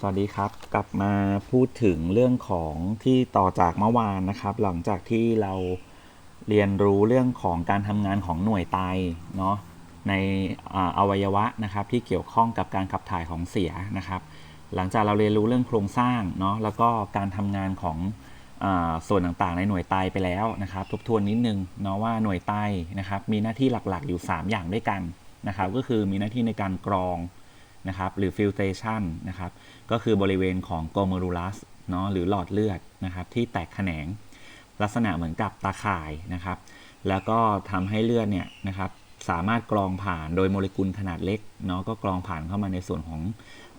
สวัสดีครับ กลับมาพูดถึงเรื่องของที่ต่อจากเมื่อวานนะครับ หลังจากที่เราเรียนรู้เรื่องของการทำงานของหน่วยไตเนาะในอาอวัยวะนะครับที่เกี่ยวข้องกับการขับถ่ายของเสียนะครับ หลังจากเราเรียนรู้เรื่องโครงสร้างเนาะแล้วก็การทำงานของอส่วนต่างๆ ในหน่วยไตไปแล้วนะครับ ทบทวนนิดนึงเนาะว่าหน่วยไตนะครับ มีหน้าที่หลักๆ อยู่ 3 อย่างด้วยกันนะครับ ก็คือมีหน้าที่ในการกรอง นะครับหรือ filtration นะครับก็คือบริเวณของ glomerulus เนาะหรือหลอดเลือดนะครับที่แตกแขนง ลักษณะเหมือนกับตาข่ายนะครับ แล้วก็ทำให้เลือดเนี่ยนะครับสามารถกรองผ่านโดยโมเลกุลขนาดเล็กเนาะก็กรองผ่านเข้ามาในส่วนของ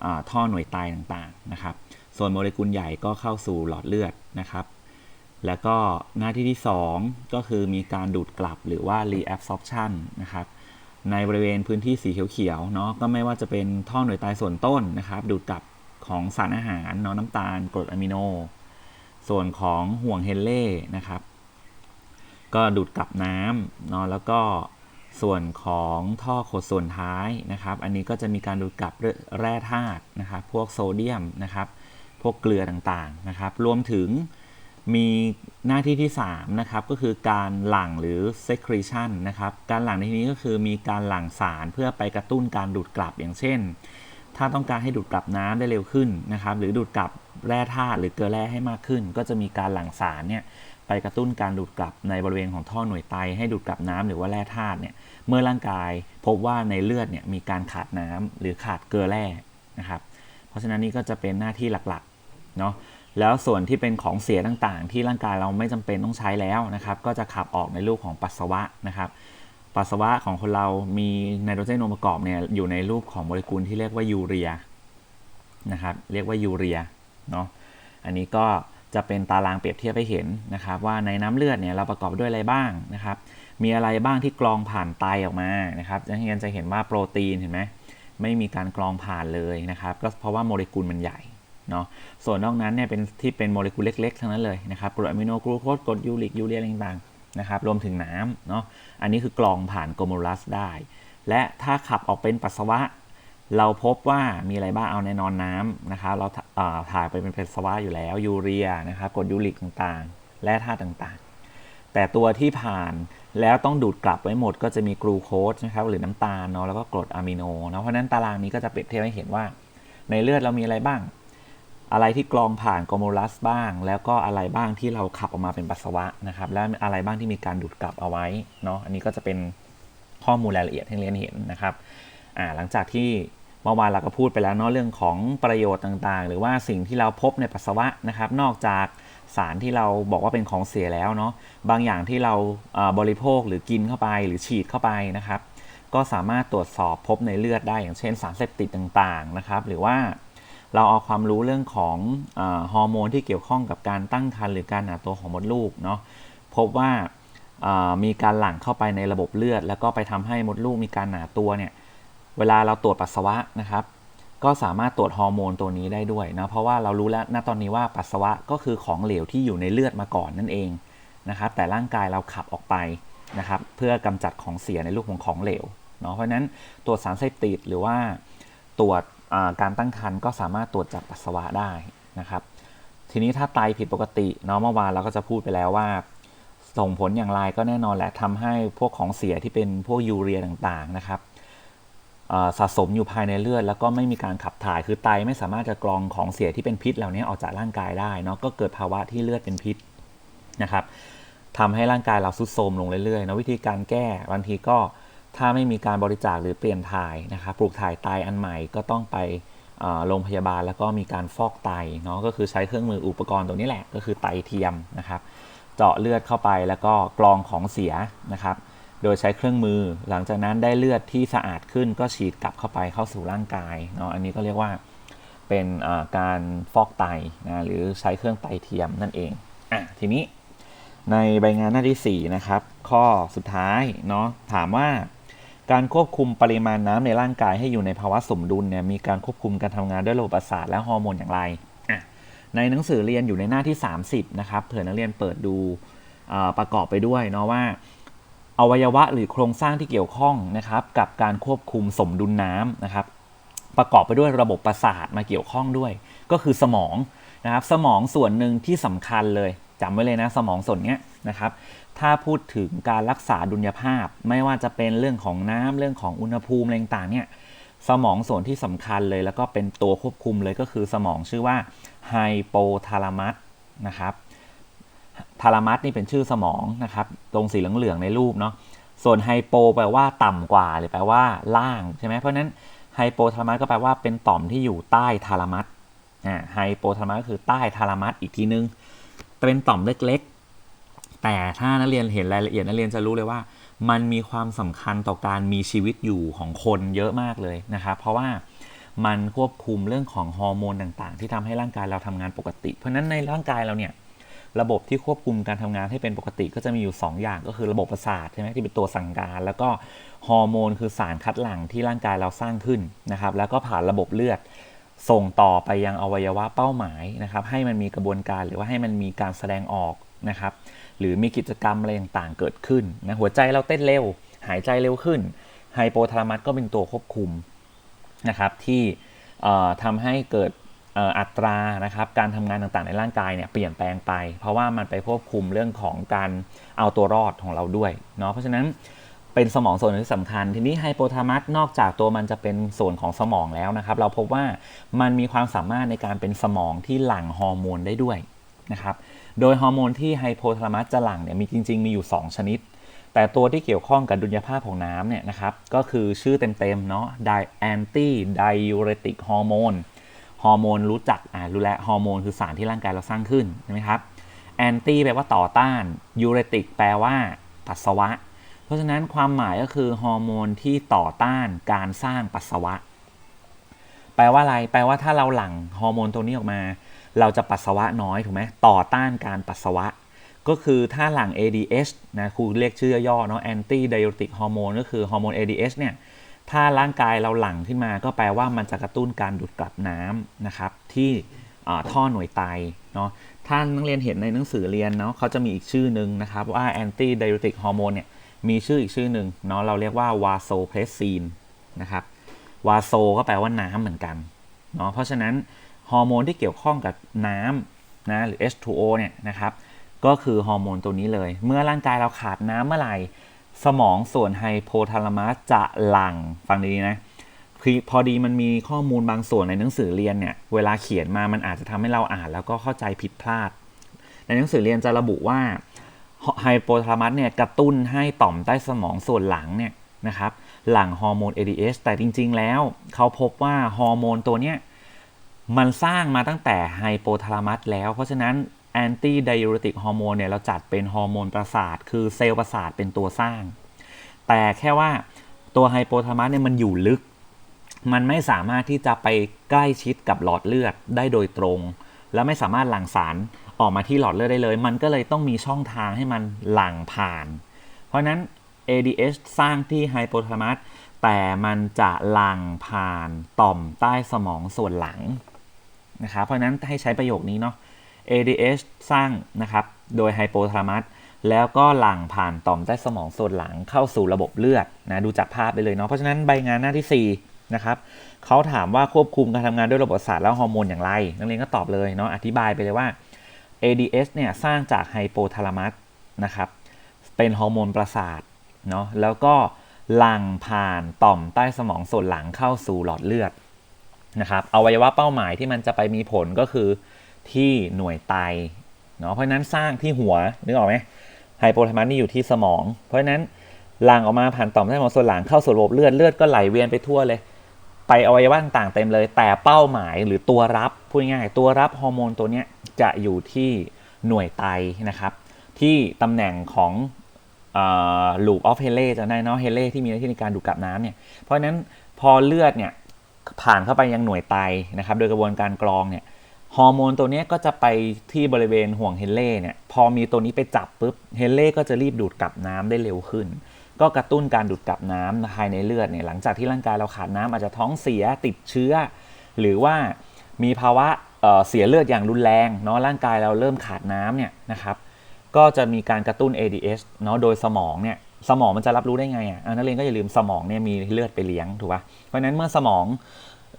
อท่อหน่วยไตต่างๆนะครับ ส่วนโมเลกุลใหญ่ก็เข้าสู่หลอดเลือดนะครับ แล้วก็หน้าที่ที่ 2 ก็คือมีการดูดกลับหรือว่า reabsorption นะครับ ในบริเวณพื้นที่สีเขียวๆเนาะก็ไม่ว่าจะเป็นท่อหน่วยไตส่วนต้นนะครับ ดูดกลับของสารอาหารเนาะน้ำตาลกรดอะมิโน ส่วนของห่วงเฮนเล่นะครับ ก็ดูดกลับน้ำเนาะแล้วก็ส่วนของท่อขดส่วนท้ายนะครับ อันนี้ก็จะมีการดูดกลับแร่ธาตุนะครับ พวกโซเดียมนะครับ พวกเกลือต่างๆนะครับ รวมถึง มีหน้าที่ที่3นะครับก็คือการหลั่งหรือ secretion นะครับการหลั่งในที่นี้ก็คือมีการหลั่งสารเพื่อไปกระตุ้นการดูดกลับอย่างเช่น ถ้าต้องการให้ดูดกลับน้ำได้เร็วขึ้นนะครับหรือดูดกลับแร่ธาตุหรือเกลือแร่ให้มากขึ้น ก็จะมีการหลั่งสารเนี่ยไปกระตุ้นการดูดกลับในบริเวณของท่อหน่วยไตให้ดูดกลับน้ำหรือว่าแร่ธาตุเนี่ยเมื่อร่างกายพบว่าในเลือดเนี่ยมีการขาดน้ำหรือขาดเกลือแร่นะครับเพราะฉะนั้นนี่ก็จะเป็นหน้าที่หลักๆเนาะ แล้วส่วนที่เป็นของเสียต่างๆ ที่ร่างกายเราไม่จำเป็นต้องใช้แล้วนะครับ ก็จะขับออกในรูปของปัสสาวะนะครับ ปัสสาวะของคนเรามีไนโตรเจนองค์ประกอบเนี่ยอยู่ในรูปของโมเลกุลที่เรียกว่ายูเรียนะครับ เรียกว่ายูเรียเนาะ อันนี้ก็จะเป็นตารางเปรียบเทียบให้เห็นนะครับ ว่าในน้ำเลือดเนี่ยเราประกอบด้วยอะไรบ้างนะครับ มีอะไรบ้างที่กรองผ่านไตออกมานะครับจะเห็นจะเห็นว่าโปรตีนเห็นไหมไม่มีการกรองผ่านเลยนะครับ ก็เพราะว่าโมเลกุลมันใหญ่ เนาะส่วนนอกนั้นเนี่ยเป็นที่เป็นโมเลกุลเล็กๆทั้งนั้นเลยนะครับกรดอะมิโนกลูโคสกรดยูริกยูเรียอะไรต่างๆนะครับรวมถึงน้ำเนาะอันนี้คือกรองผ่านโกลโมลัสได้ และถ้าขับออกเป็นปัสสาวะ เราพบว่ามีอะไรบ้างเอาแน่นอนน้ำนะครับเราถ่ายไปเป็นปัสสาวะอยู่แล้วยูเรียนะครับกรดยูริกต่างๆ และธาตุต่างๆ แต่ตัวที่ผ่านแล้วต้องดูดกลับไว้หมดก็จะมีกลูโคสนะครับหรือน้ำตาลเนาะแล้วก็กรดอะมิโนเนาะเพราะนั้นตารางนี้ก็จะเปรียบเทียบให้เห็นว่า ในเลือดเรามีอะไรบ้าง อะไรที่กรองผ่านกลโมลัสบ้าง แล้วก็อะไรบ้างที่เราขับออกมาเป็นปัสสาวะนะครับ และอะไรบ้างที่มีการดูดกลับเอาไว้เนาะอันนี้ก็จะเป็นข้อมูลรายละเอียดให้เรียนเห็นนะครับอ่าหลังจากที่เมื่อวานเราก็พูดไปแล้วเนาะเรื่องของประโยชน์ต่างๆ หรือว่าสิ่งที่เราพบในปัสสาวะนะครับ นอกจากสารที่เราบอกว่าเป็นของเสียแล้วเนาะบางอย่างที่เราบริโภคหรือกินเข้าไปหรือฉีดเข้าไปนะครับ ก็สามารถตรวจสอบพบในเลือดได้อย่างเช่นสารเสพติดต่างๆนะครับ หรือว่า เราเอาความรู้เรื่องของอฮอร์โมนที่เกี่ยวข้องกับการตั้งครรภ์หรือการหนาตัวของมดลูกเนาะพบว่ามีการหลั่งเข้าไปในระบบเลือด แล้วก็ไปทำให้มดลูกมีการหนาตัวเนี่ยเวลาเราตรวจปัสสาวะนะครับ ก็สามารถตรวจฮอร์โมนตัวนี้ได้ด้วยนะเพราะว่าเรารู้แล้วณตอนนี้ว่าปัสสาวะก็คือของเหลวที่อยู่ในเลือดมาก่อนนั่นเองนะครับแต่ร่างกายเราขับออกไปนะครับเพื่อกำจัดของเสียในรูปของของเหลวเนาะเพราะฉะนั้นตรวจสารเสพติดหรือว่าตรวจ การตั้งครรภ์ก็สามารถตรวจจากปัสสาวะได้นะครับ ทีนี้ถ้าไตผิดปกติเนาะเมื่อวานเราก็จะพูดไปแล้วว่า ส่งผลอย่างไรก็แน่นอนแหละทำให้พวกของเสียที่เป็นพวกยูเรียต่างๆนะครับสะสมอยู่ภายในเลือด แล้วก็ไม่มีการขับถ่ายคือไตไม่สามารถจะกรองของเสียที่เป็นพิษเหล่านี้ออกจากร่างกายได้เนาะก็เกิดภาวะที่เลือดเป็นพิษนะครับทำให้ร่างกายเราซุดโทรมลงเรื่อยๆนะวิธีการแก้บางทีก็ ถ้าไม่มีการบริจาคหรือเปลี่ยนถ่ายนะครับปลูกถ่ายไตอันใหม่ก็ต้องไปโรงพยาบาลแล้วก็มีการฟอกไตเนาะก็คือใช้เครื่องมืออุปกรณ์ตรงนี้แหละ ก็คือไตเทียมนะครับเจาะเลือดเข้าไปแล้วก็กรองของเสียนะครับ โดยใช้เครื่องมือหลังจากนั้นได้เลือดที่สะอาดขึ้นก็ฉีดกลับเข้าไปเข้าสู่ร่างกายเนาะอันนี้ก็เรียกว่าเป็นการฟอกไตนะหรือใช้เครื่องไตเทียมนั่นเองอะทีนี้ในใบงานหน้าที่4นะครับข้อสุดท้ายเนาะถามว่า การควบคุมปริมาณน้ำในร่างกายให้อยู่ในภาวะสมดุลเนี่ยมีการควบคุมการทำงานด้วยระบบประสาทและฮอร์โมนอย่างไร ในหนังสือเรียนอยู่ในหน้าที่ 30 นะครับเผื่อนักเรียนเปิดดูประกอบไปด้วยเนาะว่าอวัยวะหรือโครงสร้างที่เกี่ยวข้องนะครับกับการควบคุมสมดุลน้ำนะครับ ประกอบไปด้วยระบบประสาทมาเกี่ยวข้องด้วย ก็คือสมองนะครับสมองส่วนหนึ่งที่สำคัญเลยจำไว้เลยนะสมองส่วนเนี้ยนะครับ ถ้าพูดถึงการรักษาดุลยภาพ ไม่ว่าจะเป็นเรื่องของน้ำเรื่องของอุณหภูมิอะไรต่างเนี่ยสมองส่วนที่สำคัญเลยแล้วก็เป็นตัวควบคุมเลยก็คือสมองชื่อว่าไฮโปทาลามัสนะครับทาลามัสนี่เป็นชื่อสมองนะครับ ตรงสีเหลืองๆในรูปเนาะส่วนไฮโปแปลว่าต่ำกว่าหรือแปลว่าล่างใช่ไหมเพราะนั้นไฮโปทาลามัสก็แปลว่าเป็นต่อมที่อยู่ใต้ทาลามัสอ่าไฮโปทาลามัสก็คือใต้ทาลามัสอีกทีนึงเป็นต่อมเล็กๆ แต่ถ้านักเรียนเห็นรายละเอียดนักเรียนจะรู้เลยว่า มันมีความสำคัญต่อการมีชีวิตอยู่ของคนเยอะมากเลยนะครับเพราะว่ามันควบคุมเรื่องของฮอร์โมนต่างๆ ที่ทำให้ร่างกายเราทำงานปกติ เพราะฉะนั้นในร่างกายเราเนี่ยระบบที่ควบคุมการทำงานให้เป็นปกติก็จะมีอยู่ 2 อย่างก็คือระบบประสาทใช่ไหมที่เป็นตัวสั่งการ แล้วก็ฮอร์โมนคือสารคัดหลั่งที่ร่างกายเราสร้างขึ้นนะครับ แล้วก็ผ่านระบบเลือดส่งต่อไปยังอวัยวะเป้าหมายนะครับ ให้มันมีกระบวนการหรือว่าให้มันมีการแสดงออกนะครับ หรือมีกิจกรรมอะไรต่างๆเกิดขึ้นนะหัวใจเราเต้นเร็ว หายใจเร็วขึ้นไฮโปทาลามัสก็เป็นตัวควบคุมนะครับที่ทำให้เกิดอัตรานะครับการทำงานต่างๆในร่างกายเนี่ยเปลี่ยนแปลงไป เพราะว่ามันไปควบคุมเรื่องของการเอาตัวรอดของเราด้วยเนาะเพราะฉะนั้นเป็นสมองส่วนที่สำคัญ ทีนี้ไฮโปทาลามัสนอกจากตัวมันจะเป็นส่วนของสมองแล้วนะครับ เราพบว่ามันมีความสามารถในการเป็นสมองที่หลั่งฮอร์โมนได้ด้วยนะครับ โดยฮอร์โมนที่ไฮโปทาลามัสจะหลั่งเนี่ยมีจริง ๆ มีอยู่ 2 ชนิด แต่ตัวที่เกี่ยวข้องกับดุลยภาพของน้ำเนี่ยนะครับ ก็คือชื่อเต็มๆเนาะ anti diuretic hormone ฮอร์โมนรู้จักอ่ารู้แล้วฮอร์โมนคือสารที่ร่างกายเราสร้างขึ้นใช่ไหมครับแอนตี้แปลว่าต่อต้านยูเรติกแปลว่าปัสสาวะ เพราะฉะนั้นความหมายก็คือฮอร์โมนที่ต่อต้านการสร้างปัสสาวะ แปลว่าอะไร แปลว่าถ้าเราหลั่งฮอร์โมนตัวนี้ออกมา เราจะปัสสาวะน้อยถูกไหมต่อต้านการปัสสาวะ ก็คือถ้าหลั่ง ADH นะครูเรียกชื่อย่อเนาะ anti diuretic hormone ก็คือฮอร์โมน ADH เนี่ยถ้าร่างกายเราหลั่งขึ้นมาก็แปลว่ามันจะกระตุ้นการดูดกลับน้ำนะครับ ที่ท่อหน่วยไตเนาะถ้านักเรียนเห็นในหนังสือเรียนเนาะเขาจะมีอีกชื่อหนึ่งนะครับ ว่า anti diuretic hormone เนี่ยมีชื่ออีกชื่อหนึ่งเนาะเราเรียกว่า vasopressin นะครับ vaso ก็แปลว่าน้ำเหมือนกันเนาะเพราะฉะนั้น ฮอร์โมนที่เกี่ยวข้องกับน้ำนะหรือ H2O เนี่ยนะครับก็คือฮอร์โมนตัวนี้เลย เมื่อร่างกายเราขาดน้ำเมื่อไหร่ สมองส่วนไฮโพทาลามัสจะหลังฟังดีนะคือพอดีมันมีข้อมูลบางส่วนในหนังสือเรียนเนี่ยเวลาเขียนมามันอาจจะทำให้เราอ่านแล้วก็เข้าใจผิดพลาด ในหนังสือเรียนจะระบุว่าไฮโปทาลามัสเนี่ยกระตุ้นให้ต่อมใต้สมองส่วนหลังเนี่ยนะครับหลั่งฮอร์โมน ADH แต่จริง ๆ แล้ว เขาพบว่าฮอร์โมนตัวเนี้ย มันสร้างมาตั้งแต่ไฮโปทาลามัสแล้ว เพราะฉะนั้นแอนตี้ไดอูรติกฮอร์โมนเนี่ยเราจัดเป็นฮอร์โมนประสาท คือเซลล์ประสาทเป็นตัวสร้าง แต่แค่ว่าตัวไฮโปทาลามัสเนี่ยมันอยู่ลึก มันไม่สามารถที่จะไปใกล้ชิดกับหลอดเลือดได้โดยตรง และไม่สามารถหลั่งสารออกมาที่หลอดเลือดได้เลย มันก็เลยต้องมีช่องทางให้มันหลั่งผ่าน เพราะนั้น ADH สร้างที่ไฮโปทาลามัสแต่มันจะหลั่งผ่านต่อมใต้สมองส่วนหลัง นะครับเพราะนั้นให้ใช้ประโยคนี้เนาะ ADH สร้างนะครับโดยไฮโปทาลามัสแล้วก็หลั่งผ่านต่อมใต้สมองส่วนหลังเข้าสู่ระบบเลือดนะดูจากภาพไปเลยเนาะเพราะฉะนั้นใบงานหน้าที่4นะครับเขาถามว่าควบคุมการทำงานด้วยระบบประสาทแล้วฮอร์โมนอย่างไร นักเรียนก็ตอบเลยเนาะอธิบายไปเลยว่า ADH เนี่ยสร้างจากไฮโปทาลามัสนะครับเป็นฮอร์โมนประสาทเนาะแล้วก็หลั่งผ่านต่อมใต้สมองส่วนหลังเข้าสู่หลอดเลือด นะครับอวัยวะเป้าหมายที่มันจะไปมีผลก็คือที่หน่วยไตเนาะเพราะนั้นสร้างที่หัวนึกออกไหมไฮโปทามัสนี่อยู่ที่สมอง เพราะนั้นหลั่งออกมาผ่านต่อมใต้สมองส่วนหลังเข้าสู่ระบบเลือดเลือดก็ไหลเวียนไปทั่วเลย ไปอวัยวะต่างๆเต็มเลย แต่เป้าหมายหรือตัวรับพูดง่ายตัวรับฮอร์โมนตัวนี้จะอยู่ที่หน่วยไตนะครับ ที่ตำแหน่งของลูปออฟเฮเล่จะได้เนาะเฮเล่ที่มีหน้าที่ในการดูดกลับน้ำเนี่ยเพราะฉะนั้นพอเลือดเนี่ย ผ่านเข้าไปยังหน่วยไตนะครับ โดยกระบวนการกรองเนี่ยฮอร์โมนตัวนี้ก็จะไปที่บริเวณห่วงเฮเล่เนี่ยพอมีตัวนี้ไปจับปุ๊บเฮเล่ก็จะรีบดูดกลับน้ำได้เร็วขึ้น ก็กระตุ้นการดูดกลับน้ำภายในเลือดเนี่ยหลังจากที่ร่างกายเราขาดน้ำอาจจะท้องเสียติดเชื้อ หรือว่ามีภาวะเเสียเลือดอย่างรุนแรงเนาะร่างกายเราเริ่มขาดน้ำเนี่ยนะครับก็จะมีการกระตุ้น ADH เนาะโดยสมองเนี่ย สมองมันจะรับรู้ได้ไงอะนักเรียนก็อย่าลืมสมองเนี่ยมีเลือดไปเลี้ยงถูกป่ะเพราะนั้นเมื่อสมอง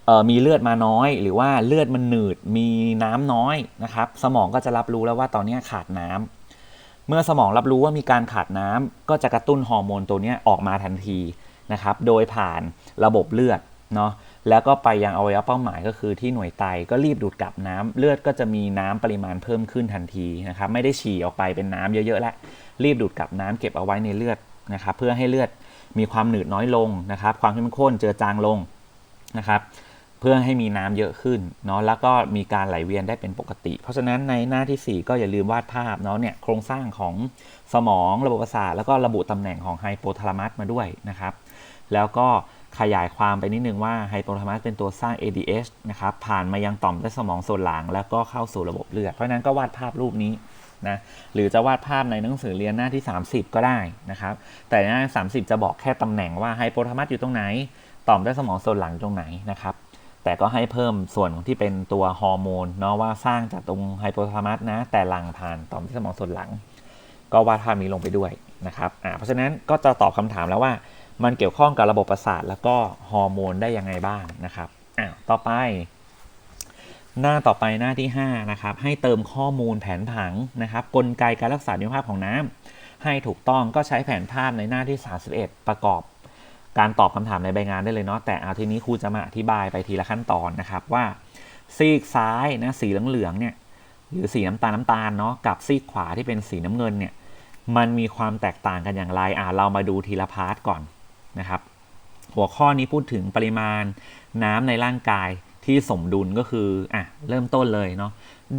ออมีเลือดมาน้อย หรือว่าเลือดมันหนืดมีน้ำน้อยนะครับ สมองก็จะรับรู้แล้วว่าตอนนี้ขาดน้ำเมื่อสมองรับรู้ว่ามีการขาดน้ำก็จะกระตุ้นฮอร์โมนตัวนี้ออกมาทันทีนะครับ โดยผ่านระบบเลือดเนาะแล้วก็ไปยังอวัยวะเป้าหมายก็คือที่หน่วยไตก็รีบดูดกลับน้ำเลือดก็จะมีน้ำปริมาณเพิ่มขึ้นทันทีนะครับ ไม่ได้ฉี่ออกไปเป็นน้ำเยอะๆแล้วรีบดูดกลับน้ำเก็บเอาไว้ในเลือด นะครับเพื่อให้เลือดมีความหนืดน้อยลงนะครับ ความเข้มข้นเจือจางลงนะครับเพื่อให้มีน้ำเยอะขึ้นเนาะแล้วก็มีการไหลเวียนได้เป็นปกติ เพราะฉะนั้นในหน้าที่ 4 ก็อย่าลืมวาดภาพเนาะเนี่ยโครงสร้างของสมองระบบประสาทแล้วก็ระบุตำแหน่งของไฮโปทาลามัสมาด้วยนะครับ แล้วก็ขยายความไปนิดนึงว่าไฮโปทาลามัสเป็นตัวสร้าง ADH นะครับผ่านมายังต่อมใต้สมองส่วนหลัง แล้วก็เข้าสู่ระบบเลือดเพราะฉะนั้นก็วาดภาพรูปนี้ นะหรือจะวาดภาพในหนังสือเรียนหน้าที่ 30 ก็ได้นะครับ แต่หน้า 30 จะบอกแค่ตำแหน่งว่าไฮโปทามัสอยู่ตรงไหน ต่อมใต้สมองส่วนหลังตรงไหนนะครับ แต่ก็ให้เพิ่มส่วนของที่เป็นตัวฮอร์โมนเนาะว่าสร้างจากตรงไฮโปทามัสนะ แต่หลังผ่านต่อมที่สมองส่วนหลัง ก็วาดภาพนี้ลงไปด้วยนะครับอ่าเพราะฉะนั้นก็จะตอบคำถามแล้วว่า มันเกี่ยวข้องกับระบบประสาทแล้วก็ฮอร์โมนได้ยังไงบ้างนะครับอ่าต่อไป หน้าต่อไปหน้าที่5นะครับให้เติมข้อมูลแผนผังนะครับกลไกการรักษาคุณภาพของน้ำให้ถูกต้องก็ใช้แผนภาพในหน้าที่ 31 ประกอบ การตอบคำถามในใบงานได้เลยเนาะแต่เอาทีนี้ครูจะมาอธิบายไปทีละขั้นตอนนะครับว่า ซีกซ้ายนะสีเหลืองๆเนี่ยหรือสีน้ำตาลน้ำตาลเนาะกับซีกขวาที่เป็นสีน้ำเงินเนี่ยมันมีความแตกต่างกันอย่างไรอ่าเรามาดูทีละพาร์ทก่อนนะครับ หัวข้อนี้พูดถึงปริมาณน้ำในร่างกาย ที่สมดุลก็คืออะเริ่มต้นเลยเนาะ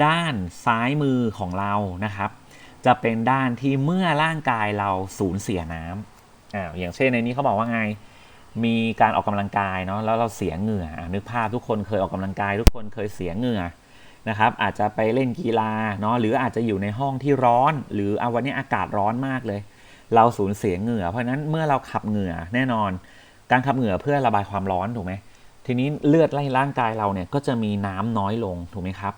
ด้านซ้ายมือของเรานะครับ จะเป็นด้านที่เมื่อร่างกายเราสูญเสียน้ำอ่าอย่างเช่นในนี้เขาบอกว่าไงมีการออกกำลังกายเนาะแล้วเราเสียเหงื่อนึกภาพทุกคนเคยออกกำลังกาย ทุกคนเคยเสียเหงื่อนะครับอาจจะไปเล่นกีฬาเนาะหรืออาจจะอยู่ในห้องที่ร้อน หรือเอาวันนี้อากาศร้อนมากเลย เราสูญเสียเหงื่อ เพราะฉะนั้นเมื่อเราขับเหงื่อแน่นอน การขับเหงื่อเพื่อระบายความร้อนถูกไหม ทีนี้เลือดในร่างกายเราเนี่ยก็จะมีน้ำน้อยลงถูกไหมครับ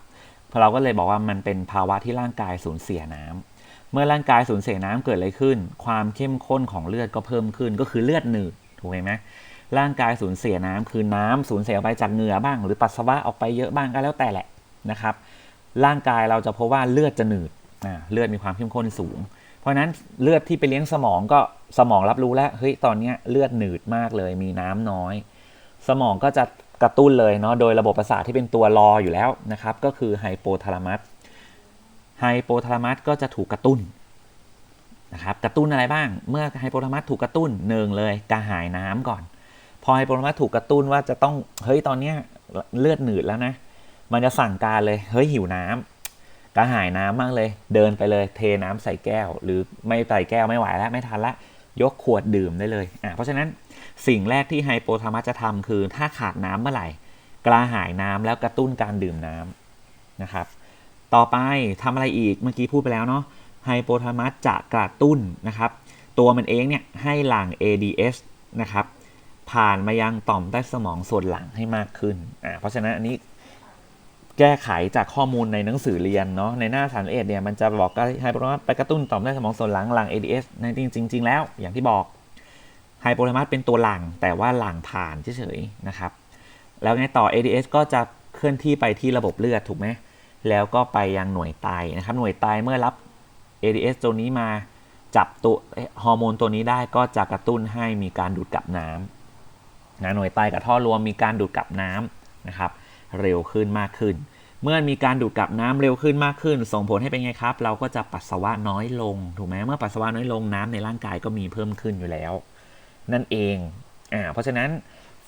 พอเราก็เลยบอกว่ามันเป็นภาวะที่ร่างกายสูญเสียน้ำเมื่อร่างกายสูญเสียน้ำเกิดอะไรขึ้น ความเข้มข้นของเลือดก็เพิ่มขึ้น ก็คือเลือดหนืดถูกไหมร่างกายสูญเสียน้ำคือน้ำสูญเสียออกไปจากเหงื่อบ้าง หรือปัสสาวะออกไปเยอะบ้างก็แล้วแต่แหละนะครับ ร่างกายเราจะพบว่าเลือดจะหนืดเลือดมีความเข้มข้นสูง เพราะฉะนั้นเลือดที่ไปเลี้ยงสมองก็สมองรับรู้แล้วเฮ้ยตอนนี้เลือดหนืดมากเลย มีน้ำน้อย สมองก็จะกระตุ้นเลยเนาะโดยระบบประสาทที่เป็นตัวรออยู่แล้วนะครับ ก็คือไฮโปทาลามัสไฮโปทาลามัสก็จะถูกกระตุ้นนะครับกระตุ้นอะไรบ้าง เมื่อไฮโปทาลามัสถูกกระตุ้นหนึ่งเลยกระหายน้ำก่อน พอไฮโปทาลามัสถูกกระตุ้นว่าจะต้องเฮ้ยตอนเนี้ยเลือดหนืดแล้วนะมันจะสั่งการเลยเฮ้ยหิวน้ำกระหายน้ำมากเลย เดินไปเลยเทน้ำใส่แก้ว หรือไม่ใส่แก้วไม่ไหวแล้วไม่ทันละยกขวดดื่มได้เลยอะเพราะฉะนั้น สิ่งแรกที่ไฮโปทามัสจะทำคือถ้าขาดน้ำเมื่อไหร่ กระหายน้ำแล้วกระตุ้นการดื่มน้ำนะครับ ต่อไปทำอะไรอีกเมื่อกี้พูดไปแล้วเนาะไฮโปทามัสจะกระตุ้นนะครับ ตัวมันเองเนี่ยให้หลั่ง ADH นะครับผ่านมายังต่อมใต้สมองส่วนหลังให้มากขึ้นอ่าเพราะฉะนั้นอันนี้แก้ไขจากข้อมูลในหนังสือเรียนเนาะในหน้าสารเอดเนี่ยมันจะบอกว่าไฮโปทาลามัสไปกระตุ้นต่อมใต้สมองส่วนหลังหลั่ง ADH ในจริงจริงแล้วอย่างที่บอก ไฮโปทาลามัสเป็นตัวหลังแต่ว่าหลังผ่านเฉยๆนะครับ แล้วไงต่อ ADS ก็จะเคลื่อนที่ไปที่ระบบเลือดถูกไหมแล้วก็ไปยังหน่วยไตนะครับ หน่วยไตเมื่อรับ ADS ตัวนี้มาจับตัวฮอร์โมนตัวนี้ได้ก็จะกระตุ้นให้มีการดูดกลับน้ำนะหน่วยไตกับท่อรวมมีการดูดกลับน้ำนะครับ เร็วขึ้นมากขึ้น เมื่อมีการดูดกลับน้ำเร็วขึ้นมากขึ้น ส่งผลให้เป็นไงครับ เราก็จะปัสสาวะน้อยลง ถูกไหมเมื่อปัสสาวะน้อยลงน้ำในร่างกายก็มีเพิ่มขึ้นอยู่แล้ว นั่นเองอ่าเพราะฉะนั้น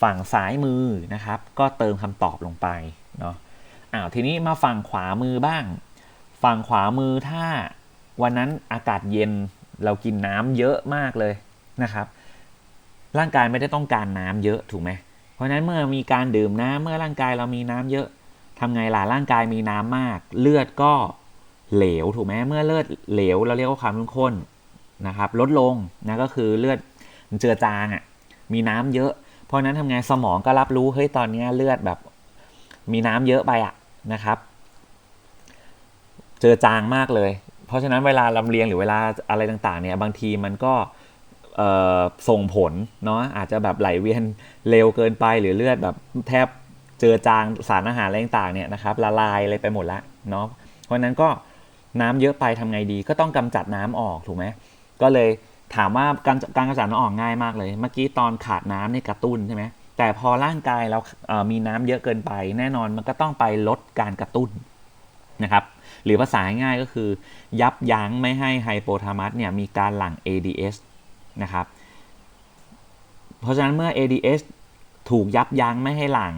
ฝั่งซ้ายมือนะครับ ก็เติมคำตอบลงไปเนาะอ้าวทีนี้มาฝั่งขวามือบ้าง ฝั่งขวามือถ้าวันนั้นอากาศเย็นเรากินน้ำเยอะมากเลยนะครับ ร่างกายไม่ได้ต้องการน้ำเยอะถูกไหมเพราะนั้นเมื่อมีการดื่มน้ำเมื่อร่างกายเรามีน้ำเยอะทำไงล่ะร่างกายมีน้ำมาก เลือดก็เหลวถูกไหมเมื่อเลือดเหลวเราเรียกว่าความข้มข้นนะครับ ลดลงนะก็คือเลือด เจือจางอะ่ะมีน้ำเยอะ เพราะนั้นทำไงสมองก็รับรู้เฮ้ยตอนนี้เลือดแบบ มีน้ำเยอะไปอะนะครับ เจอจางมากเลย เพราะฉะนั้นเวลาลำเลียงหรือเวลาอะไรต่างๆ เนี่ยบางทีมันก็ส่งผลเนาะอาจจะแบบไหลเวียนเร็วเกินไปหรือเลือดแบบแทบเจอจางสารอาหารอะไรต่างๆเนี่ยนะครับละลายอะไรไปหมดแล้วเนาะเพราะฉะนั้นก็น้ำเยอะไปทำไงดีก็ต้องกำจัดน้ำออกถูกไหมก็เลย ถามว่าการการกำจัดน้ำออกง่ายมากเลย เมื่อกี้ตอนขาดน้ำนี่กระตุ้นใช่ไหมแต่พอร่างกายเราเอ่อมีน้ำเยอะเกินไป แน่นอนมันก็ต้องไปลดการกระตุ้นนะครับ หรือภาษาง่ายก็คือ ยับยั้งไม่ให้ไฮโปทามัสเนี่ยมีการหลั่ง ADS นะครับ เพราะฉะนั้นเมื่อ ADS ถูกยับยั้งไม่ให้หลั่ง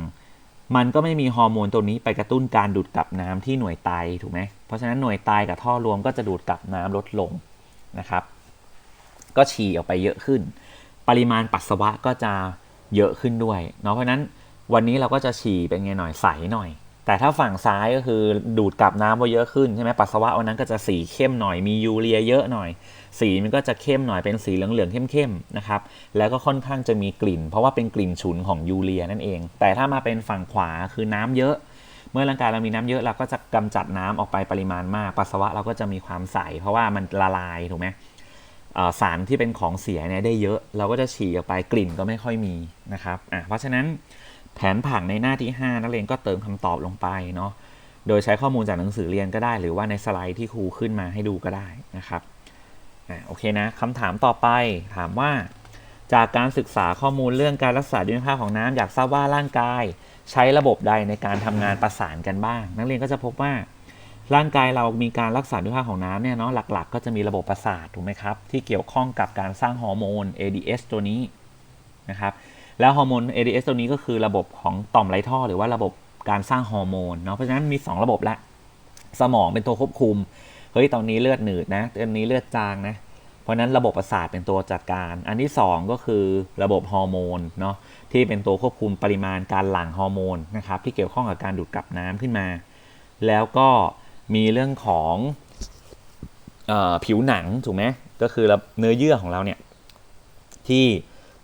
มันก็ไม่มีฮอร์โมนตัวนี้ไปกระตุ้นการดูดกลับน้ำที่หน่วยไตถูกไหมเพราะฉะนั้นหน่วยไตกับท่อรวมก็จะดูดกลับน้ำลดลงนะครับ ก็ฉี่ออกไปเยอะขึ้น ปริมาณปัสสาวะก็จะเยอะขึ้นด้วยเนาะเพราะนั้นวันนี้เราก็จะฉี่เป็นไงหน่อยใสหน่อย แต่ถ้าฝั่งซ้ายก็คือดูดกลับน้ำไปเยอะขึ้นใช่ไหมปัสสาวะวันนั้นก็จะสีเข้มหน่อยมียูเรียเยอะหน่อย สีมันก็จะเข้มหน่อยเป็นสีเหลืองๆเข้มๆนะครับแล้วก็ค่อนข้างจะมีกลิ่น เพราะว่าเป็นกลิ่นฉุนของยูเรียนั่นเอง แต่ถ้ามาเป็นฝั่งขวาคือน้ำเยอะเมื่อร่างกายเรามีน้ำเยอะเราก็จะกำจัดน้ำออกไปปริมาณมาก ปัสสาวะเราก็จะมีความใส เพราะว่ามันละลายถูกไหม สารที่เป็นของเสียเนี่ยได้เยอะ เราก็จะฉี่ออกไปกลิ่นก็ไม่ค่อยมีนะครับอะเพราะฉะนั้นแผนผังในหน้าที่ 5 นักเรียนก็เติมคำตอบลงไปเนาะโดยใช้ข้อมูลจากหนังสือเรียนก็ได้ หรือว่าในสไลด์ที่ครูขึ้นมาให้ดูก็ได้นะครับอะโอเคนะคำถามต่อไปถามว่า จากการศึกษาข้อมูลเรื่องการรักษาดุลยภาพของน้ำอยากทราบว่าร่างกาย ใช้ระบบใดในการทำงานประสานกันบ้าง นักเรียนก็จะพบว่า ร่างกายเรามีการรักษาดุลยภาของน้ำเนี่ยเนาะหลักๆ ก็จะมีระบบประสาทถูกไหมครับ ที่เกี่ยวข้องกับการสร้างฮอร์โมน ADS ตัวนี้นะครับแล้วฮอร์โมน ADS ตัวนี้ก็คือระบบของต่อมไรท่อ หรือว่าระบบการสร้างฮอร์โมนเนาะเพราะฉะนั้นมี 2 ระบบละ สมองเป็นตัวควบคุมเฮ้ยตอนนี้เลือดหนืดนะตอนนี้เลือดจางนะเพราะฉะนั้นระบบประสาทเป็นตัวจัดการ อันที่ 2 ก็คือระบบฮอร์โมนเนาะที่เป็นตัวควบคุมปริมาณการหลั่งฮอร์โมนนะครับที่เกี่ยวข้องกับการดูดกลับน้ำขึ้นมา แล้วก็ มีเรื่องของออผิวหนังถูกไหมก็คือเนื้อเยื่อของเราเนี่ยที่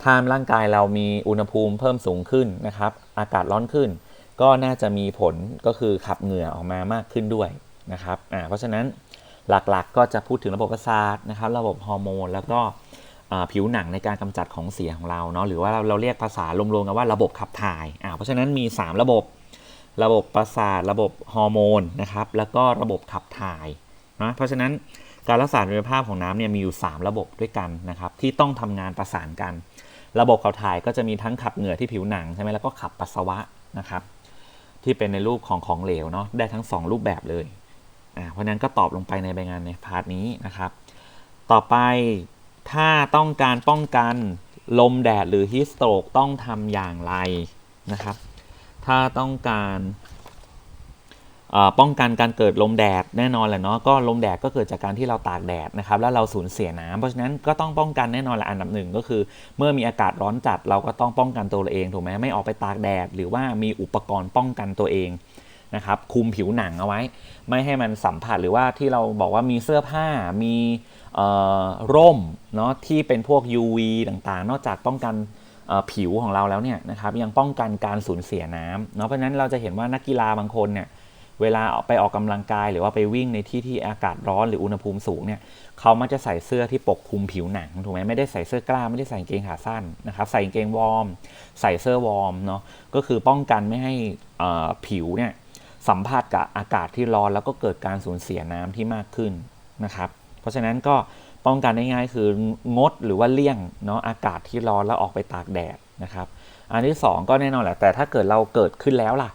ถ้าร่างกายเรามีอุณหภูมิเพิ่มสูงขึ้นนะครับ อากาศร้อนขึ้น ก็น่าจะมีผลก็คือขับเหงื่อออกมามากขึ้นด้วยนะครับเพราะฉะนั้นหลักๆก็จะพูดถึงระบบประสาทนะครับ ระบบฮอร์โมนแล้วก็ผิวหนังในการกำจัดของเสียของเราเนาะหรือว่าเราเรียกภาษารวมๆกันว่าระบบขับถ่ายเพราะฉะนั้นมี 3 ระบบ ระบบประสาท ระบบฮอร์โมนนะครับ แล้วก็ระบบขับถ่ายนะเพราะฉะนั้นการรักษาดุลยภาพของน้ำเนี่ยมีอยู่ 3 ระบบด้วยกันนะครับ ที่ต้องทำงานประสานกัน ระบบขับถ่ายก็จะมีทั้งขับเหงื่อที่ผิวหนังใช่ไหมแล้วก็ขับปัสสาวะนะครับ ที่เป็นในรูปของของเหลวเนาะได้ทั้ง 2 รูปแบบเลยอ่าเพราะฉะนั้นก็ตอบลงไปในใบงานในพาร์ทนี้นะครับ ต่อไปถ้าต้องการป้องกันลมแดดหรือฮิสโตรกต้องทำอย่างไรนะครับ ถ้าต้องการป้องกันการเกิดลมแดดแน่นอนแหละเนาะก็ลมแดดก็เกิดจากการที่เราตากแดดนะครับแล้วเราสูญเสียน้ำเพราะฉะนั้นก็ต้องป้องกันแน่นอนแหละอันดับหนึ่งก็คือ เมื่อมีอากาศร้อนจัดเราก็ต้องป้องกันตัวเองถูกไหมไม่ออกไปตากแดด หรือว่ามีอุปกรณ์ป้องกันตัวเองนะครับคุมผิวหนังเอาไว้ ไม่ให้มันสัมผัสหรือว่าที่เราบอกว่ามีเสื้อผ้ามีร่มเนาะที่เป็นพวก UV ต่างๆ นอกจากป้องกัน ผิวของเราแล้วเนี่ยนะครับยังป้องกันการสูญเสียน้ำเนาะเพราะฉะนั้นเราจะเห็นว่านักกีฬาบางคนเนี่ยเวลาไปออกกำลังกายหรือว่าไปวิ่งในที่ที่อากาศร้อนหรืออุณหภูมิสูงเนี่ยเขามักจะใส่เสื้อที่ปกคลุมผิวหนังถูกไหมไม่ได้ใส่เสื้อกล้ามไม่ได้ใส่กางเกงขาสั้นนะครับใส่กางเกงวอร์ม ใส่เสื้อวอร์มเนาะก็คือป้องกันไม่ให้อ่อผิวเนี่ยสัมผัสกับอากาศที่ร้อนแล้วก็เกิดการสูญเสียน้ำที่มากขึ้นนะครับเพราะฉะนั้นก็ ป้องกันได้ง่ายคืองดหรือว่าเลี่ยงเนาะอากาศที่ร้อนแล้วออกไปตากแดดนะครับ อันที่ 2 ก็แน่นอนแหละแต่ถ้าเกิดเราเกิดขึ้นแล้วล่ะ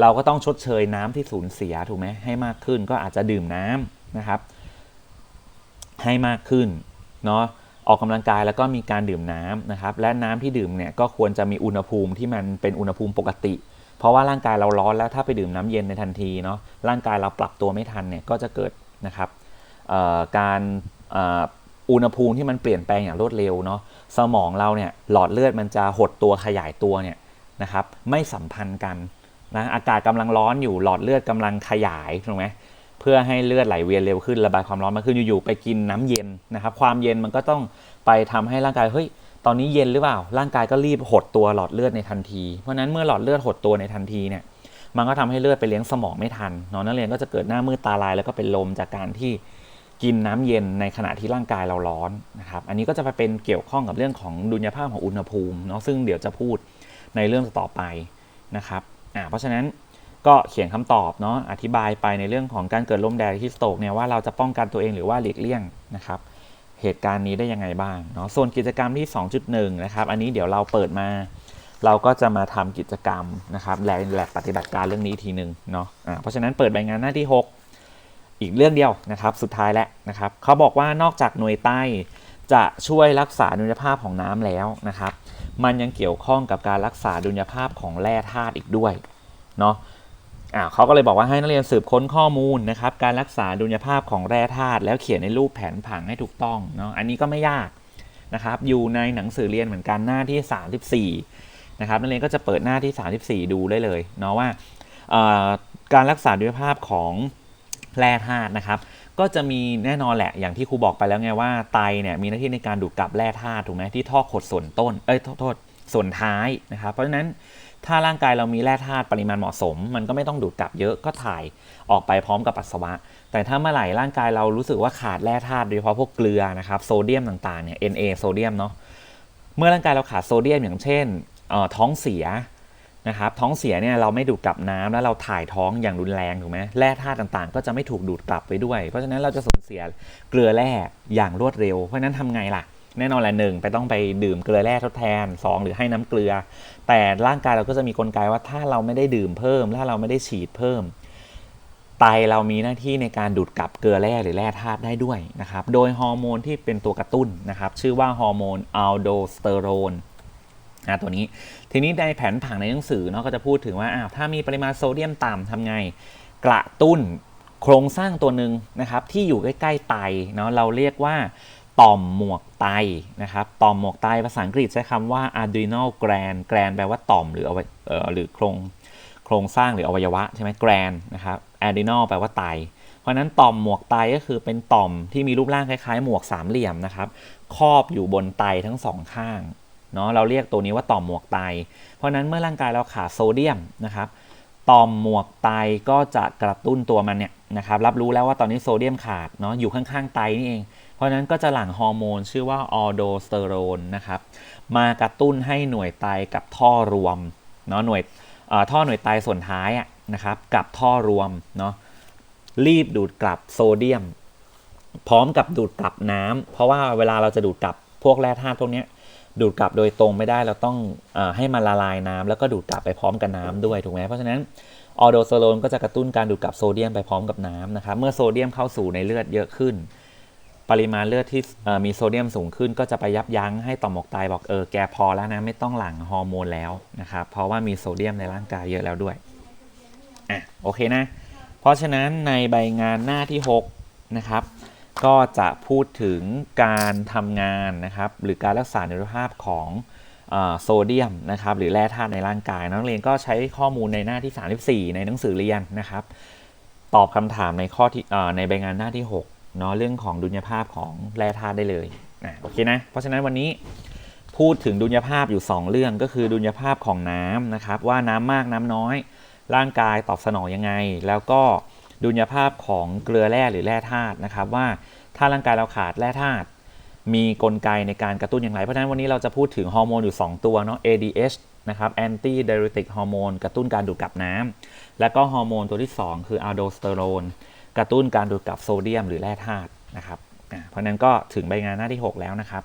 เราก็ต้องชดเชยน้ำที่สูญเสียถูกไหมให้มากขึ้นก็อาจจะดื่มน้ำนะครับ ให้มากขึ้นเนาะออกกำลังกายแล้วก็มีการดื่มน้ำนะครับ และน้ำที่ดื่มเนี่ยก็ควรจะมีอุณหภูมิที่มันเป็นอุณหภูมิปกติ เพราะว่าร่างกายเราร้อนแล้วถ้าไปดื่มน้ำเย็นในทันทีเนาะร่างกายเราปรับตัวไม่ทันเนี่ยก็จะเกิดนะครับการ อุณหภูมิที่มันเปลี่ยนแปลงอย่างรวดเร็วเนาะสมองเราเนี่ยหลอดเลือดมันจะหดตัวขยายตัวเนี่ยนะครับไม่สัมพันธ์กันนะอากาศกำลังร้อนอยู่หลอดเลือดกำลังขยายถูกไหมเพื่อให้เลือดไหลเวียนเร็วขึ้นระบายความร้อนมากขึ้นอยู่ๆไปกินน้ำเย็นนะครับความเย็นมันก็ต้องไปทำให้ร่างกายเฮ้ยตอนนี้เย็นหรือเปล่า ร่างกายก็รีบหดตัวหลอดเลือดในทันที เพราะนั้นเมื่อหลอดเลือดหดตัวในทันทีเนี่ยมันก็ทำให้เลือดไปเลี้ยงสมองไม่ทันนาะนักเรียนก็จะเกิดหน้ามืดตาลายแล้วก็เป็นลมจากการที่ กินน้ำเย็นในขณะที่ร่างกายเราร้อนนะครับ อันนี้ก็จะไปเป็นเกี่ยวข้องกับเรื่องของดุลยภาพของอุณหภูมิเนาะซึ่งเดี๋ยวจะพูดในเรื่องต่อไปนะครับอ่าเพราะฉะนั้นก็เขียนคำตอบเนาะอธิบายไปในเรื่องของการเกิดลมแดดที่สโตกเนี่ยว่าเราจะป้องกันตัวเองหรือว่าหลีกเลี่ยงนะครับ เหตุการณ์นี้ได้ยังไงบ้างเนาะส่วนกิจกรรมที่ 2.1 นะครับ อันนี้เดี๋ยวเราเปิดมา เราก็จะมาทำกิจกรรมนะครับแลแลกปฏิบัติการเรื่องนี้ทีหนึ่งเนาะอ่าเพราะฉะนั้นเปิดใบงานหน้าที่ 6 อีกเรื่องเดียวนะครับ สุดท้ายแล้วนะครับเขาบอกว่านอกจากหน่วยใต้จะช่วยรักษาดุลยภาพของน้ำแล้วนะครับ มันยังเกี่ยวข้องกับการรักษาดุลยภาพของแร่ธาตุอีกด้วยเนาะอ่าเขาก็เลยบอกว่าให้นักเรียนสืบค้นข้อมูลนะครับ การรักษาดุลยภาพของแร่ธาตุแล้วเขียนในรูปแผนผังให้ถูกต้องเนาะอันนี้ก็ไม่ยากนะครับ อยู่ในหนังสือเรียนเหมือนกันหน้าที่ 34นะครับนักเรียนก็จะเปิดหน้าที่ 34 ดูได้เลยเนาะว่าการรักษาดุลยภาพของ แร่ธาตุนะครับ ก็จะมีแน่นอนแหละอย่างที่ครูบอกไปแล้วไงว่าไตเนี่ยมีหน้าที่ในการดูดกลับแร่ธาตุถูกไหมที่ท่อขดส่วนต้นเอ้ยโทษส่วนท้ายนะครับ เพราะฉะนั้นถ้าร่างกายเรามีแร่ธาตุปริมาณเหมาะสม มันก็ไม่ต้องดูดกลับเยอะก็ถ่ายออกไปพร้อมกับปัสสาวะ แต่ถ้าเมื่อไหร่ร่างกายเรารู้สึกว่าขาดแร่ธาตุโดยเฉพาะพวกเกลือนะครับโซเดียมต่างๆเนี่ย Na โซเดียมเนาะเมื่อร่างกายเราขาดโซเดียมอย่างเช่นท้องเสีย นะครับท้องเสียเนี่ยเราไม่ดูดกลับน้ำแล้วเราถ่ายท้องอย่างรุนแรงถูกไหมแร่ธาตุต่างๆ ก็จะไม่ถูกดูดกลับไปด้วย เพราะฉะนั้นเราจะสูญเสียเกลือแร่อย่างรวดเร็ว เพราะฉะนั้นทำไงล่ะ แน่นอนแหละหนึ่งไปต้องไปดื่มเกลือแร่ทดแทน 2 หรือให้น้ำเกลือ แต่ร่างกายเราก็จะมีกลไกว่าถ้าเราไม่ได้ดื่มเพิ่ม ถ้าเราไม่ได้ฉีดเพิ่มไตเรามีหน้าที่ในการดูดกลับเกลือแร่หรือแร่ธาตุได้ด้วยนะครับ โดยฮอร์โมนที่เป็นตัวกระตุ้นนะครับ ชื่อว่าฮอร์โมนอัลโดสเตอโรนนะตัวนี้ ทีนี้ในแผนผังในหนังสือเนาะก็จะพูดถึงว่าอ้าวถ้ามีปริมาณโซเดียมต่ำทำไง กระตุ้นโครงสร้างตัวหนึ่งนะครับที่อยู่ใกล้ๆไตเนาะเราเรียกว่าต่อมหมวกไตนะครับต่อมหมวกไตภาษาอังกฤษใช้คำว่า adrenal gland gland แปลว่าต่อมหรือเอาไว้เอ่อหรือโครงโครงสร้างหรืออวัยวะใช่ไหม gland นะครับ adrenal แปลว่าไต เพราะนั้นต่อมหมวกไตก็คือเป็นต่อมที่มีรูปร่างคล้ายๆ หมวกสามเหลี่ยมนะครับครอบอยู่บนไตทั้งสองข้าง เนาะเราเรียกตัวนี้ว่าต่อมหมวกไต เพราะนั้นเมื่อร่างกายเราขาดโซเดียมนะครับต่อมหมวกไตก็จะกระตุ้นตัวมันเนี่ยนะครับรับรู้แล้วว่าตอนนี้โซเดียมขาดเนาะอยู่ข้างๆไตนี่เอง เพราะนั้นก็จะหลั่งฮอร์โมนชื่อว่าออโดสเตอโรนนะครับมากระตุ้นให้หน่วยไตกับท่อรวมเนาะหน่วยท่อหน่วยไตส่วนท้ายอะนะครับกับท่อรวมเนาะรีบดูดกลับโซเดียม พร้อมกับดูดกลับน้ำเพราะว่าเวลาเราจะดูดกลับพวกแร่ธาตุพวกนี้ ดูดกลับโดยตรงไม่ได้เราต้องอให้มันละลายน้ำแล้วก็ดูดกลับไปพร้อมกับน้ำด้วยถูกไหมเพราะฉะนั้นออโดสเตอโรนก็จะกระตุ้นการดูดกลับโซเดียมไปพร้อมกับน้ำนะครับเมื่อโซเดียมเข้าสู่ในเลือดเยอะขึ้น ปริมาณเลือดที่มีโซเดียมสูงขึ้น ก็จะไปยับยั้งให้ต่อมหมวกไตบอกเออแกพอแล้วนะไม่ต้องหลั่งฮอร์โมนแล้วนะครับเพราะว่ามีโซเดียมในร่างกายเยอะแล้วด้วยอะโอเคนะ เพราะฉะนั้นในใบงานหน้าที่6นะครับ ก็จะพูดถึงการทำงานนะครับ หรือการรักษาคุณภาพของอโซเดียมนะครับหรือแร่ธาตุในร่างกายนักเรียนก็ใช้ข้อมูลในหน้าที่ 34 ในหนังสือเรียนนะครับ ตอบคำถามในข้อที่ในใบงานหน้าที่6เนาะเรื่องของดุลยภาพของแร่ธาตุได้เลยอะโอเคนะเพราะฉะนั้นวันนี้พูดถึงดุลยภาพอยู่ 2 เรื่องก็คือดุลยภาพของน้ำนะครับ ว่าน้ำมากน้ำน้อย ร่างกายตอบสนองยังไง แล้วก็ ดุลยภาพของเกลือแร่หรือแร่ธาตุนะครับว่าถ้าร่างกายเราขาดแร่ธาตุมีกลไกในการกระตุ้นอย่างไร เพราะฉะนั้นวันนี้เราจะพูดถึงฮอร์โมนอยู่ 2 ตัวเนาะ ADH นะครับ anti diuretic ฮอร์โมนกระตุ้นการดูดกลับน้ำแล้วก็ฮอร์โมนตัวที่ 2 คือ aldosterone กระตุ้นการดูดกลับโซเดียม หรือแร่ธาตุนะครับเพราะฉะนั้นก็ถึงใบงานหน้าที่ 6 แล้วนะครับ